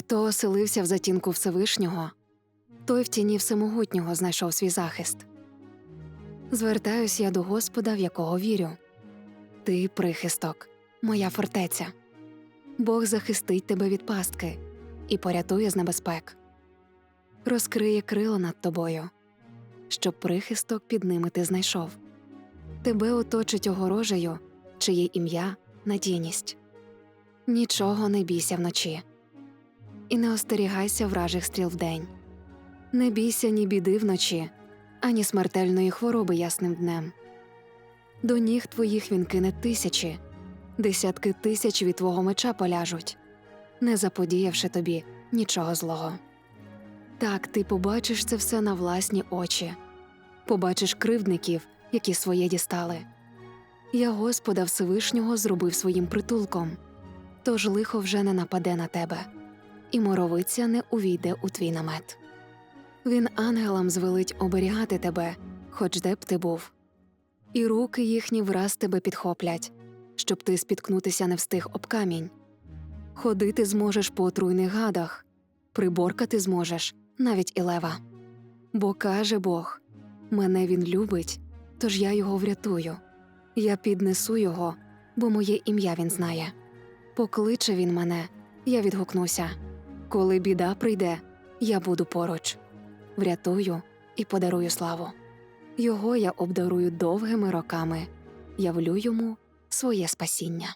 Хто оселився в затінку Всевишнього, той в тіні Всемогутнього знайшов свій захист. Звертаюсь я до Господа, в якого вірю. Ти прихисток, моя фортеця. Бог захистить тебе від пастки і порятує з небезпек, розкриє крила над тобою, щоб прихисток під ними ти знайшов. Тебе оточить огорожею, чиє ім'я надійність. Нічого не бійся вночі, і не остерігайся вражих стріл вдень. Не бійся ні біди вночі, ані смертельної хвороби ясним днем. До ніг твоїх він кине тисячі, десятки тисяч від твого меча поляжуть, не заподіявши тобі нічого злого. Так ти побачиш це все на власні очі, побачиш кривдників, які своє дістали. Я Господа Всевишнього зробив своїм притулком, тож лихо вже не нападе на тебе, і моровиця не увійде у твій намет. Він ангелам звелить оберігати тебе, хоч де б ти був, і руки їхні враз тебе підхоплять, щоб ти спіткнутися не встиг об камінь. Ходити зможеш по отруйних гадах, приборкати зможеш навіть і лева. Бо каже Бог: мене він любить, тож я його врятую. Я піднесу його, бо моє ім'я він знає. Покличе він мене, я відгукнуся. Коли біда прийде, я буду поруч, врятую і подарую славу. Його я обдарую довгими роками, явлю йому своє спасіння.